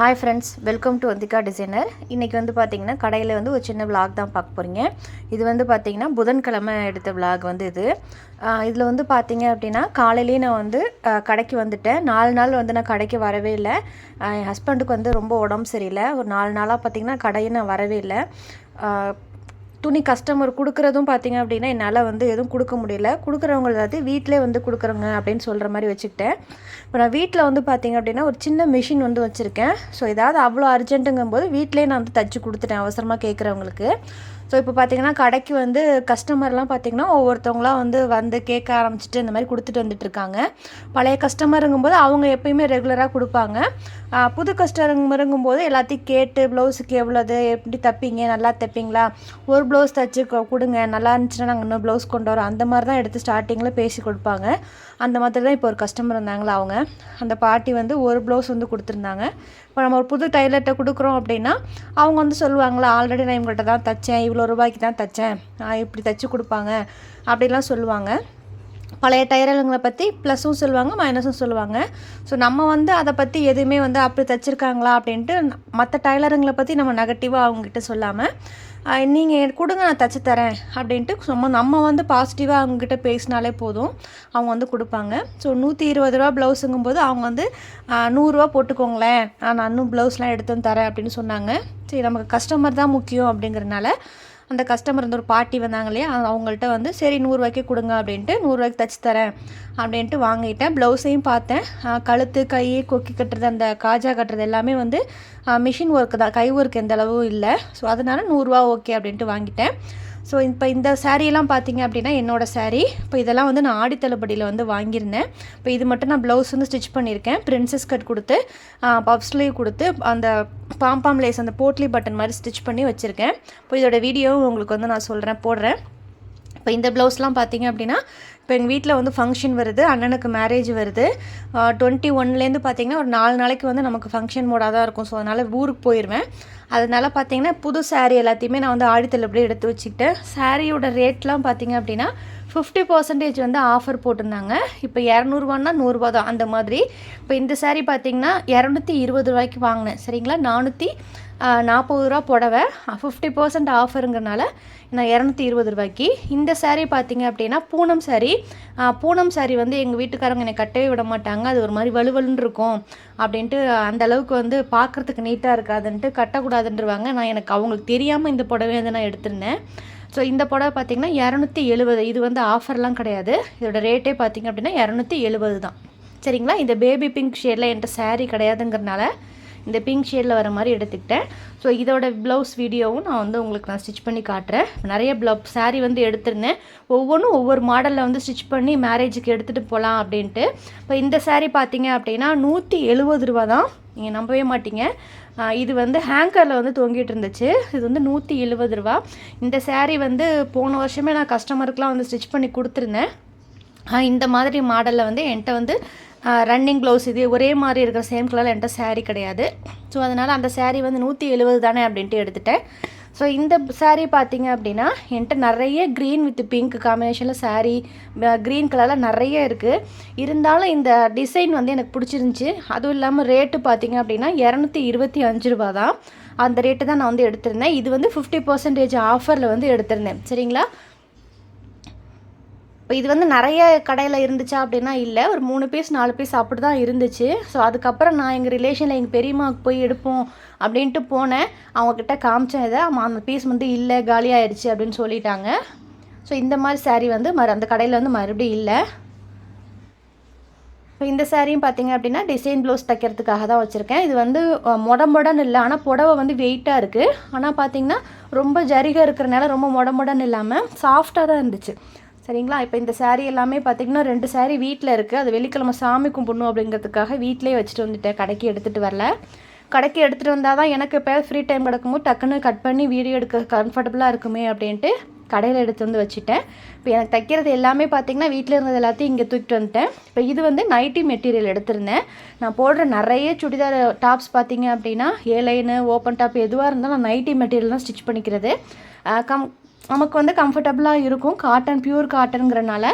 Hi friends welcome to Vandhika designer இன்றைக்கி வந்து பார்த்திங்கன்னா கடையில் வந்து ஒரு சின்ன விளாக் தான் பார்க்க போகிறீங்க இது வந்து பார்த்திங்கன்னா புதன்கிழமை எடுத்த விளாக் வந்து இது. இதில் வந்து பார்த்திங்க அப்படின்னா காலையிலேயே நான் வந்து கடைக்கு வந்துட்டேன். நாலு நாள் வந்து நான் கடைக்கு வரவே இல்லை. என் ஹஸ்பண்டுக்கு வந்து ரொம்ப உடம்பு சரியில்லை. ஒரு நாலு நாளாக பார்த்தீங்கன்னா கடையை நான் வரவே இல்லை. துணி கஸ்டமர் கொடுக்குறதும் பார்த்தீங்க அப்படின்னா என்னால் வந்து எதுவும் கொடுக்க முடியல. கொடுக்குறவங்க எல்லாத்தையும் வீட்டிலே வந்து கொடுக்குறோங்க அப்படின்னு சொல்கிற மாதிரி வச்சுக்கிட்டேன். இப்போ நான் வீட்டில் வந்து பார்த்தீங்க அப்படின்னா ஒரு சின்ன மிஷின் வந்து வச்சுருக்கேன். ஸோ ஏதாவது அவ்வளோ அர்ஜென்ட்டுங்கும் போது வீட்டிலே நான் வந்து தச்சு கொடுத்துட்டேன் அவசரமாக கேட்குறவங்களுக்கு ஸோ இப்போ பார்த்தீங்கன்னா கடைக்கு வந்து கஸ்டமர்லாம் பார்த்தீங்கன்னா ஒவ்வொருத்தவங்களாம் வந்து வந்து கேட்க ஆரம்பிச்சிட்டு இந்த மாதிரி கொடுத்துட்டு வந்துட்டு இருக்காங்க. பழைய கஸ்டமருங்கும் போது அவங்க எப்பயுமே ரெகுலராக கொடுப்பாங்க. புது புது கஸ்டமருங்கும் போது எல்லாத்தையும் கேட்டு ப்ளவுஸுக்கு எவ்வளோது எப்படி தைப்பீங்க நல்லா தைப்பீங்களா? ஒரு ப்ளவுஸ் தைச்சி கொ- கொடுங்க. நல்லா இருந்துச்சுன்னா நாங்கள் இன்னும் ப்ளவுஸ் கொண்டு வரோம். அந்த மாதிரி தான் எடுத்து ஸ்டார்டிங்கில் பேசி கொடுப்பாங்க. அந்த மாதிரி தான் இப்போ ஒரு கஸ்டமர் இருந்தாங்களா அவங்க. அந்த பாட்டி வந்து ஒரு ப்ளவுஸ் வந்து கொடுத்துருந்தாங்க. இப்போ நம்ம ஒரு புது டைலர்கிட்ட கொடுக்குறோம் அப்படின்னா அவங்க வந்து சொல்லுவாங்களா ஆல்ரெடி நான் இவங்கள்ட்ட தான் தைச்சேன். இவ்வளோ ரூபாய்க்கு தான் தைச்சேன். இப்படி தைச்சி கொடுப்பாங்க. அப்படிலாம் சொல்லுவாங்க. பழைய டயருங்களை பற்றி ப்ளஸும் சொல்லுவாங்க மைனஸும் சொல்லுவாங்க. ஸோ நம்ம வந்து அதை பற்றி எதுவுமே வந்து அப்படி தைச்சிருக்காங்களா அப்படின்ட்டு மற்ற டைலருங்களை பற்றி நம்ம நெகட்டிவாக அவங்ககிட்ட சொல்லாமல் நீங்கள் கொடுங்க நான் தைச்சி தரேன் அப்படின்ட்டு சும்மா நம்ம வந்து பாசிட்டிவாக அவங்ககிட்ட பேசினாலே போதும் அவங்க வந்து கொடுப்பாங்க. ஸோ நூற்றி இருபது ரூபா ப்ளவுஸுங்கும் போது அவங்க வந்து நூறுரூவா போட்டுக்கோங்களேன். நான் இன்னும் ப்ளவுஸ்லாம் எடுத்து வந்து தரேன் அப்படின்னு சொன்னாங்க. சரி நமக்கு கஸ்டமர் தான் முக்கியம் அப்படிங்கிறனால அந்த கஸ்டமர் வந்து ஒரு பாட்டி வந்தாங்க இல்லையா அவங்கள்ட்ட வந்து சரி நூறுரூவாய்க்கு கொடுங்க அப்படின்ட்டு நூறுரூவாய்க்கு தச்சு தரேன் அப்படின்ட்டு வாங்கிட்டேன். ப்ளவுஸையும் பார்த்தேன். கழுத்து கை கொக்கி கட்டுறது அந்த காஜா கட்டுறது எல்லாமே வந்து மிஷின் ஒர்க்கு தான். கை ஒர்க் எந்த அளவும் இல்லை. ஸோ அதனால நூறுரூவா ஓகே அப்படின்ட்டு வாங்கிட்டேன். ஸோ இப்போ இந்த சாரீலாம் பார்த்தீங்க அப்படின்னா என்னோடய சேரீ இப்போ இதெல்லாம் வந்து நான் ஆடி தள்ளுபடியில் வந்து வாங்கியிருந்தேன். இப்போ இது மட்டும் நான் ப்ளவுஸ் வந்து ஸ்டிச் பண்ணியிருக்கேன். பிரின்சஸ் கட் கொடுத்து பப் ஸ்லீவ் கொடுத்து அந்த பாம்பாம் லேஸ் அந்த போட்லி பட்டன் மாதிரி ஸ்டிச் பண்ணி வச்சுருக்கேன். இப்போ இதோட வீடியோவும் உங்களுக்கு வந்து நான் சொல்கிறேன் போடுறேன். இப்போ இந்த ப்ளவுஸ்லாம் பார்த்தீங்க அப்படின்னா இப்போ எங்கள் வீட்டில் வந்து ஃபங்க்ஷன் வருது அண்ணனுக்கு மேரேஜ் வருது. டுவெண்ட்டி ஒன்லேருந்து பார்த்தீங்கன்னா ஒரு நாலு நாளைக்கு வந்து நமக்கு ஃபங்க்ஷன் மோடாக தான் இருக்கும். ஸோ அதனால் ஊருக்கு போயிடுவேன் அதனால் பார்த்தீங்கன்னா புது சாரீ எல்லாத்தையுமே நான் வந்து ஆடித்தல் எடுத்து வச்சுக்கிட்டேன். சாரியோட ரேட்லாம் பார்த்தீங்க அப்படின்னா ஃபிஃப்டி பர்சன்டேஜ் வந்து ஆஃபர் போட்டிருந்தாங்க. இப்போ இரநூறுவான்னா நூறுரூவா தான். அந்த மாதிரி. இப்போ இந்த சேரீ பார்த்தீங்கன்னா இரநூத்தி இருபது ரூபாய்க்கு வாங்கினேன். சரிங்களா? நானூற்றி நாற்பது ரூபா புடவை. ஃபிஃப்டி பர்சன்ட் ஆஃபருங்கிறனால நான் இரநூத்தி இருபது ரூபாய்க்கு. இந்த சேரீ பார்த்தீங்க அப்படின்னா பூனம் saree. பூனம் சாரீ வந்து எங்கள் வீட்டுக்காரங்க என்னை கட்டவே விட மாட்டாங்க. அது ஒரு மாதிரி வலுவலுன்னு இருக்கும் அப்படின்ட்டு அந்த அளவுக்கு வந்து பார்க்குறதுக்கு நீட்டாக இருக்காதுன்ட்டு கட்டக்கூடாதுன்றவாங்க. நான் எனக்கு அவங்களுக்கு தெரியாமல் இந்த புடவையை வந்து நான் எடுத்திருந்தேன். ஸோ இந்த புடவை பார்த்தீங்கன்னா இரநூத்தி எழுபது இது வந்து ஆஃபர்லாம் கிடையாது. இதோட ரேட்டே பார்த்திங்க அப்படின்னா இரநூத்தி எழுபது தான். சரிங்களா? இந்த பேபி பிங்க் ஷேடில் என்கிட்ட சாரீ கிடையாதுங்கிறனால இந்த பிங்க் ஷேடில் வர மாதிரி எடுத்துக்கிட்டேன். ஸோ இதோட ப்ளவுஸ் வீடியோவும் நான் வந்து உங்களுக்கு நான் ஸ்டிச் பண்ணி காட்டுறேன். நிறைய ப்ளவு சாரீ வந்து எடுத்திருந்தேன். ஒவ்வொன்றும் ஒவ்வொரு மாடலில் வந்து ஸ்டிச் பண்ணி மேரேஜுக்கு எடுத்துகிட்டு போகலாம் அப்படின்ட்டு. இப்போ இந்த சாரீ பார்த்தீங்க அப்படின்னா நூற்றி எழுபது ரூபா தான். நீங்கள் நம்பவே மாட்டீங்க. இது வந்து ஹேங்கரில் வந்து தொங்கிட்டு இருந்துச்சு இது வந்து நூற்றி எழுபது ரூபா. இந்த சேரீ வந்து போன வருஷமே நான் கஸ்டமருக்குலாம் வந்து ஸ்டிச் பண்ணி கொடுத்துருந்தேன். இந்த மாதிரி மாடலில் வந்து என்கிட்ட வந்து ரன்னிங் ப்ளவுஸ் இது ஒரே மாதிரி இருக்கிற சேம் கலரில் என்கிட்ட சேரீ கிடையாது. ஸோ அதனால் அந்த சேரீ வந்து நூற்றி எழுபது தானே அப்படின்ட்டு எடுத்துட்டேன். ஸோ இந்த சாரீ பார்த்தீங்க அப்படின்னா என்கிட்ட நிறைய க்ரீன் வித் பிங்க் காம்பினேஷனில் சாரீ க்ரீன் கலரில் நிறைய இருக்குது இருந்தாலும் இந்த டிசைன் வந்து எனக்கு பிடிச்சிருந்துச்சி. அதுவும் இல்லாமல் ரேட்டு பார்த்தீங்க அப்படின்னா இரநூத்தி இருபத்தி அஞ்சு ரூபா தான் அந்த ரேட்டு தான் நான் வந்து எடுத்திருந்தேன். இது வந்து ஃபிஃப்டி பர்சன்டேஜ் ஆஃபரில் வந்து எடுத்திருந்தேன். சரிங்களா? இப்போ இது வந்து நிறைய கடையில் இருந்துச்சா அப்படின்னா இல்லை. ஒரு மூணு பீஸ் நாலு பீஸ் அப்படி தான் இருந்துச்சு. ஸோ அதுக்கப்புறம் நான் எங்கள் ரிலேஷனில் எங்கள் பெரியம்மாவுக்கு போய் எடுப்போம் அப்படின்ட்டு போனேன். அவங்கக்கிட்ட காமிச்சேன் இதை. ஆமாம் அந்த பீஸ் வந்து இல்லை காலியாகிடுச்சு அப்படின்னு சொல்லிட்டாங்க. ஸோ இந்த மாதிரி saree வந்து மறு அந்த கடையில் வந்து மறுபடியும் இல்லை. இப்போ இந்த சாரியும் பார்த்தீங்க அப்படின்னா டிசைன் ப்ளவுஸ் தைக்கிறதுக்காக தான் வச்சுருக்கேன். இது வந்து அஹ், மொட மொடன்னு இல்லை. ஆனால் புடவை வந்து வெயிட்டாக இருக்குது ஆனால் பார்த்தீங்கன்னா ரொம்ப ஜரிகை இருக்கிறனால ரொம்ப மொட மொடன்னு இல்லாமல் சாஃப்டாக தான் இருந்துச்சு. சரிங்களா? இப்போ இந்த சாரீ எல்லாமே பார்த்தீங்கன்னா ரெண்டு சாரீ வீட்டில் இருக்குது அது வெள்ளிக்கிழமை சாமி கும்பிடணும் அப்படிங்கிறதுக்காக வீட்டிலே வச்சுட்டு வந்துட்டேன். கடைக்கு எடுத்துகிட்டு வரல. கடைக்கு எடுத்துகிட்டு வந்தால் தான் எனக்கு இப்போ ஃப்ரீ டைம் கிடக்கும்போது டக்குன்னு கட் பண்ணி வீடியோ எடுக்க கம்ஃபர்டபுளாக இருக்குமே அப்படின்ட்டு கடையில் எடுத்து வந்து வச்சுட்டேன். இப்போ எனக்கு தைக்கிறது எல்லாமே பார்த்திங்கன்னா வீட்டில் இருந்தது எல்லாத்தையும் இங்கே தூக்கிட்டு வந்துட்டேன். இப்போ இது வந்து நைட்டி மெட்டீரியல் எடுத்திருந்தேன். நான் போடுற நிறைய சுடிதார் டாப்ஸ் பார்த்தீங்க அப்படின்னா ஏலைனு ஓப்பன் டாப் எதுவாக இருந்தாலும் நான் நைட்டி மெட்டீரியல் தான் ஸ்டிச் பண்ணிக்கிறது. கம் நமக்கு வந்து கம்ஃபர்டபுளாக இருக்கும். காட்டன் பியூர் காட்டனுங்கிறனால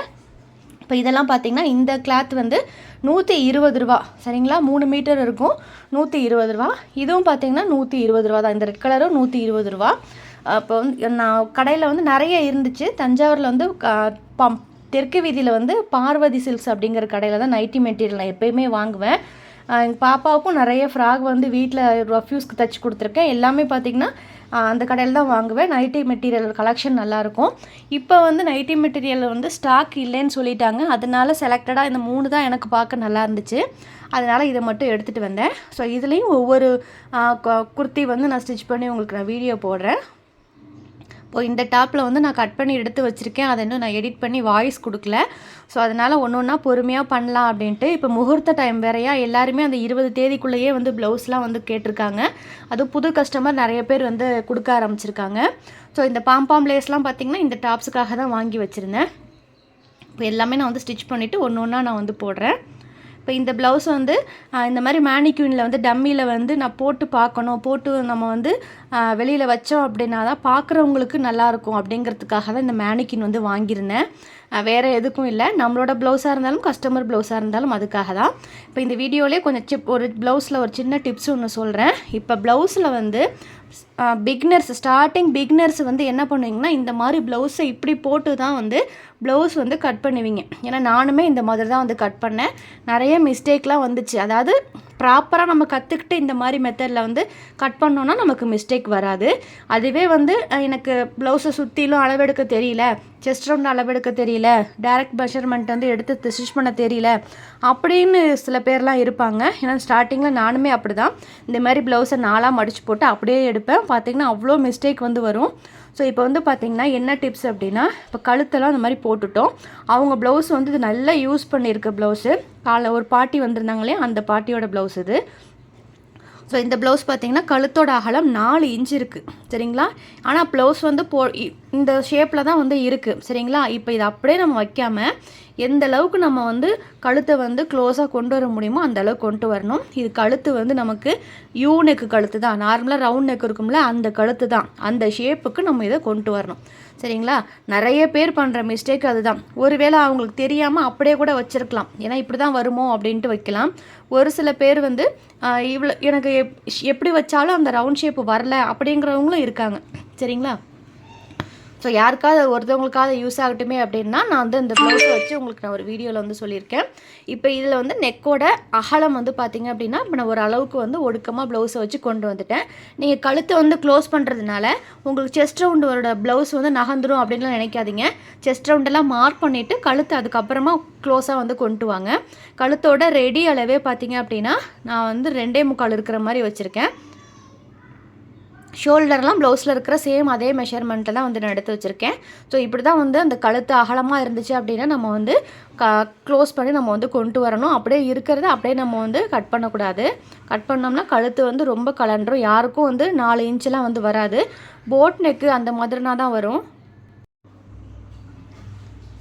இப்போ இதெல்லாம் பார்த்தீங்கன்னா இந்த கிளாத் வந்து நூற்றி இருபது ரூபா. சரிங்களா? மூணு மீட்டர் இருக்கும். நூற்றி இருபது ரூபா. இதுவும் பார்த்தீங்கன்னா நூற்றி இருபது ரூபா தான். இந்த ரெட் கலரும் நூற்றி இருபது ரூபா. அப்போ வந்து நான் கடையில் வந்து நிறைய இருந்துச்சு. தஞ்சாவூரில் வந்து க- பம் தெற்கு வீதியில் வந்து பார்வதி சில்க்ஸ் அப்படிங்கிற கடையில் தான் நைட்டி மெட்டீரியல் நான் எப்போயுமே வாங்குவேன். எங்கள் பாப்பாவுக்கும் நிறைய ஃப்ராக் வந்து வீட்டில் ரஃப்யூஸ்க்கு தைச்சி கொடுத்துருக்கேன். எல்லாமே பார்த்திங்கன்னா அந்த கடையில் தான் வாங்குவேன். நைட்டி மெட்டீரியல் கலெக்ஷன் நல்லாயிருக்கும். இப்போ வந்து நைட்டி மெட்டீரியல் வந்து ஸ்டாக் இல்லைன்னு சொல்லிட்டாங்க. அதனால செலக்டடாக இந்த மூணு தான் எனக்கு பார்க்க நல்லா இருந்துச்சு. அதனால் இதை மட்டும் எடுத்துகிட்டு வந்தேன். ஸோ இதுலேயும் ஒவ்வொரு கு- குர்த்தி வந்து நான் ஸ்டிச் பண்ணி உங்களுக்கு நான் வீடியோ போடுறேன். இப்போ இந்த டாப்பில் வந்து நான் கட் பண்ணி எடுத்து வச்சுருக்கேன். அதை இன்னும் நான் எடிட் பண்ணி வாய்ஸ் கொடுக்கல. ஸோ அதனால் ஒன்று ஒன்றா பொறுமையாக பண்ணலாம் அப்படின்ட்டு. இப்போ முகூர்த்த டைம் வேறையா? எல்லாருமே அந்த இருபது தேதிக்குள்ளேயே வந்து ப்ளவுஸ்லாம் வந்து கேட்டிருக்காங்க. அதுவும் புது கஸ்டமர் நிறைய பேர் வந்து கொடுக்க ஆரம்பிச்சிருக்காங்க. ஸோ இந்த பாம்பாம் லேஸ்லாம் பார்த்திங்கன்னா இந்த டாப்ஸுக்காக தான் வாங்கி வச்சுருந்தேன். இப்போ எல்லாமே நான் வந்து ஸ்டிச் பண்ணிவிட்டு ஒன்று ஒன்றா நான் வந்து போடுறேன். இப்போ இந்த ப்ளவுஸ் வந்து இந்த மாதிரி மேனிக்யூனில் வந்து டம்மியில் வந்து நான் போட்டு பார்க்கணும் போட்டு நம்ம வந்து வெளியில் வச்சோம் அப்படின்னா தான் பார்க்குறவங்களுக்கு நல்லாயிருக்கும் அப்படிங்கிறதுக்காக தான் இந்த மேனிக்யூன் வந்து வாங்கியிருந்தேன். வேறு எதுக்கும் இல்லை. நம்மளோட ப்ளவுஸாக இருந்தாலும் கஸ்டமர் ப்ளவுஸாக இருந்தாலும் அதுக்காக தான் இப்போ இந்த வீடியோலேயே கொஞ்சம் சிப் ஒரு ப்ளவுஸில் ஒரு சின்ன டிப்ஸ் ஒன்று சொல்கிறேன் இப்போ ப்ளவுஸில் வந்து பிக்னர்ஸ் ஸ்டார்டிங் பிக்னர்ஸ் வந்து என்ன பண்ணுவீங்கன்னா இந்த மாதிரி ப்ளவுஸை இப்படி போட்டு தான் வந்து ப்ளவுஸ் வந்து கட் பண்ணுவீங்க. ஏன்னா நானுமே இந்த மாதிரி தான் வந்து கட் பண்ணேன். நிறைய மிஸ்டேக்லாம் வந்துச்சு. அதாவது ப்ராப்பராக நம்ம கற்றுக்கிட்டு இந்த மாதிரி மெத்தடில் வந்து கட் பண்ணோன்னா நமக்கு மிஸ்டேக் வராது. அதுவே வந்து எனக்கு ப்ளவுஸை சுற்றிலும் அளவெடுக்க தெரியல. செஸ்ட் ரவுண்ட் அளவெடுக்க தெரியல. டைரக்ட் மெஷர்மெண்ட் வந்து எடுத்து ஸ்டிச் பண்ண தெரியல. அப்படின்னு சில பேர்லாம் இருப்பாங்க. ஏன்னா ஸ்டார்டிங்கில் நானுமே அப்படி தான் இந்த மாதிரி ப்ளவுஸை நாலாக மடிச்சு போட்டு அப்படியே எடுப்பேன். பார்த்திங்கன்னா அவ்வளோ மிஸ்டேக் வந்து வரும். ஸோ இப்போ வந்து பார்த்தீங்கன்னா என்ன டிப்ஸ் அப்படின்னா இப்போ கழுத்தெல்லாம் அந்த மாதிரி போட்டுட்டோம். அவங்க ப்ளவுஸ் வந்து இது நல்லா யூஸ் பண்ணியிருக்க ப்ளவுஸு காலை ஒரு பாட்டி வந்திருந்தாங்களே அந்த பாட்டியோட ப்ளவுஸ் இது. ஸோ இந்த ப்ளவுஸ் பார்த்தீங்கன்னா கழுத்தோட அகலம் நாலு இன்ச் இருக்குது சரிங்களா? ஆனால் ப்ளவுஸ் வந்து போ இ- இந்த ஷேப்பில் தான் வந்து இருக்குது சரிங்களா? இப்போ இதை அப்படியே நம்ம வைக்காமல் எந்த அளவுக்கு நம்ம வந்து கழுத்தை வந்து க்ளோஸாக கொண்டு வர முடியுமோ அந்த அளவுக்கு கொண்டு வரணும். இது கழுத்து வந்து நமக்கு யூ நெக்கு கழுத்து தான். நார்மலாக ரவுண்ட் நெக் இருக்கும்ல அந்த கழுத்து தான். அந்த ஷேப்புக்கு நம்ம இதை கொண்டு வரணும். சரிங்களா? நிறைய பேர் பண்ணுற மிஸ்டேக் அதுதான். ஒருவேளை அவங்களுக்கு தெரியாமல் அப்படியே கூட வச்சிருக்கலாம். ஏன்னா இப்படி தான் வருமோ அப்படின்ட்டு வைக்கலாம். ஒரு சில பேர் வந்து இவ்வளோ எனக்கு எப் எப்படி வச்சாலும் அந்த ரவுண்ட் ஷேப் வரல அப்படிங்கிறவங்களும் இருக்காங்க. சரிங்களா? ஸோ யாருக்காவது ஒருத்தவங்களுக்காவது யூஸ் ஆகட்டுமே அப்படின்னா நான் வந்து இந்த ப்ளவுஸை வச்சு உங்களுக்கு நான் ஒரு வீடியோவில் வந்து சொல்லியிருக்கேன். இப்போ இதில் வந்து நெக்கோட அகலம் வந்து பார்த்தீங்க அப்படின்னா இப்போ நான் ஒரு அளவுக்கு வந்து ஒடுக்கமாக ப்ளவுஸை வச்சு கொண்டு வந்துட்டேன். நீங்கள் கழுத்தை வந்து க்ளோஸ் பண்ணுறதுனால உங்களுக்கு செஸ்ட் ரவுண்டோட ப்ளவுஸ் வந்து நகர்ந்துரும் அப்படின்லாம் நினைக்காதீங்க. செஸ்ட் ரவுண்டெல்லாம் மார்க் பண்ணிவிட்டு கழுத்து அதுக்கப்புறமா க்ளோஸாக வந்து கொண்டு வாங்க. கழுத்தோட ரெடி அளவே பார்த்திங்க அப்படின்னா நான் வந்து ரெண்டே முக்கால் இருக்கிற மாதிரி வச்சுருக்கேன். ஷோல்டர்லாம் ப்ளவுஸில் இருக்கிற சேம் அதே மெஷர்மெண்ட்டில் தான் வந்து நான் எடுத்து வச்சுருக்கேன். ஸோ இப்படி தான் வந்து அந்த கழுத்து அகலமாக இருந்துச்சு அப்படின்னா நம்ம வந்து க க்ளோஸ் பண்ணி நம்ம வந்து கொண்டு வரணும். அப்படியே இருக்கிறத அப்படியே நம்ம வந்து கட் பண்ணக்கூடாது. கட் பண்ணோம்னா கழுத்து வந்து ரொம்ப கலண்டுரும் யாருக்கும் வந்து நாலு இன்ச்செலாம் வந்து வராது. போட் நெக்கு அந்த மாதிரினா தான் வரும்.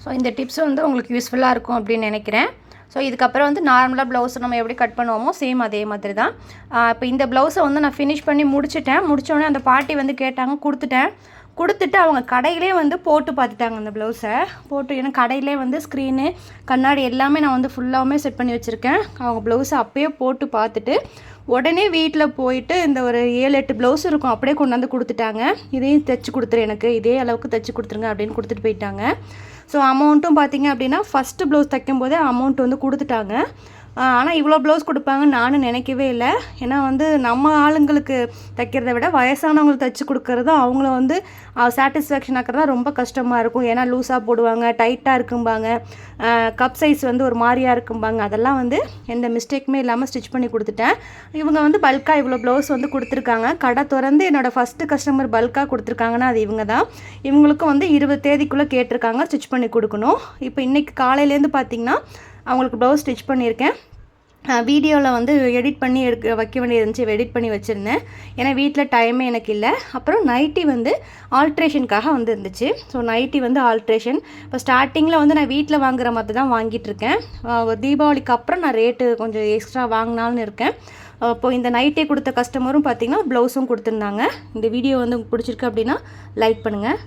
ஸோ இந்த டிப்ஸ் வந்து உங்களுக்கு யூஸ்ஃபுல்லாக இருக்கும் அப்படின்னு நினைக்கிறேன். ஸோ இதுக்கப்புறம் வந்து நார்மலாக ப்ளவுஸ் நம்ம எப்படி கட் பண்ணுவோமோ சேம் அதே மாதிரி தான் இப்போ இந்த ப்ளவுஸை வந்து நான் ஃபினிஷ் பண்ணி முடிச்சிட்டேன். முடித்தோடனே அந்த பாட்டி வந்து கேட்டாங்க கொடுத்துட்டேன். கொடுத்துட்டு அவங்க கடையிலே வந்து போட்டு பார்த்துட்டாங்க அந்த ப்ளவுஸை போட்டு ஏன்னா கடையிலே வந்து ஸ்க்ரீனு கண்ணாடி எல்லாமே நான் வந்து ஃபுல்லாகவுமே செட் பண்ணி வச்சுருக்கேன். அவங்க ப்ளவுஸை அப்போயே போட்டு பார்த்துட்டு உடனே வீட்டில் போயிட்டு இந்த ஒரு ஏழு எட்டு ப்ளவுஸ் இருக்கும் அப்படியே கொண்டு வந்து கொடுத்துட்டாங்க. இதையும் தைச்சி கொடுத்துரு எனக்கு. இதே அளவுக்கு தைச்சி கொடுத்துருங்க அப்படின்னு கொடுத்துட்டு போயிட்டாங்க. ஸோ அமௌண்ட்டும் பார்த்தீங்க அப்படின்னா ஃபஸ்ட்டு ப்ளவுஸ் தைக்கும் போதே அமௌண்ட் வந்து கொடுத்துட்டாங்க. ஆனால் இவ்வளோ ப்ளவுஸ் கொடுப்பாங்கன்னு நானும் நினைக்கவே இல்லை. ஏன்னா வந்து நம்ம ஆளுங்களுக்கு தைக்கிறத விட வயசானவங்களுக்கு தைச்சி கொடுக்கறது அவங்கள வந்து சாட்டிஸ்ஃபேக்ஷன் ஆக்கிறது தான் ரொம்ப கஷ்டமாக இருக்கும். ஏன்னா லூஸாக போடுவாங்க டைட்டாக இருக்கும்பாங்க கப் சைஸ் வந்து ஒரு மாதிரியாக இருக்கும்பாங்க. அதெல்லாம் வந்து எந்த மிஸ்டேக்குமே இல்லாமல் ஸ்டிச் பண்ணி கொடுத்துட்டேன். இவங்க வந்து பல்காக இவ்வளோ ப்ளவுஸ் வந்து கொடுத்துருக்காங்க. கடை திறந்து என்னோடய ஃபஸ்ட்டு கஸ்டமர் பல்காக கொடுத்துருக்காங்கன்னா அது இவங்க தான். இவங்களுக்கும் வந்து இருபது தேதிக்குள்ளே கேட்டிருக்காங்க ஸ்டிச் பண்ணி கொடுக்கணும். இப்போ இன்றைக்கி காலையிலேருந்து பார்த்தீங்கன்னா அவங்களுக்கு ப்ளவுஸ் ஸ்டிச் பண்ணியிருக்கேன். வீடியோவில் வந்து எடிட் பண்ணி எடுக்க வைக்க வேண்டியது இருந்துச்சு எடிட் பண்ணி வச்சுருந்தேன். ஏன்னா வீட்டில் டைமே எனக்கு இல்லை. அப்புறம் நைட்டி வந்து ஆல்ட்ரேஷனுக்காக வந்து இருந்துச்சு. ஸோ நைட்டி வந்து ஆல்ட்ரேஷன் இப்போ ஸ்டார்டிங்கில் வந்து நான் வீட்டில் வாங்குற மாதிரி தான் வாங்கிட்டுருக்கேன் தீபாவளிக்கு அப்புறம் நான் ரேட்டு கொஞ்சம் எக்ஸ்ட்ரா வாங்கினாலும் இருக்கேன். அப்போது இந்த நைட்டே கொடுத்த கஸ்டமரும் பார்த்தீங்கன்னா ப்ளவுஸும் கொடுத்துருந்தாங்க. இந்த வீடியோ வந்து உங்களுக்கு பிடிச்சிருக்கு அப்படின்னா லைக் பண்ணுங்கள்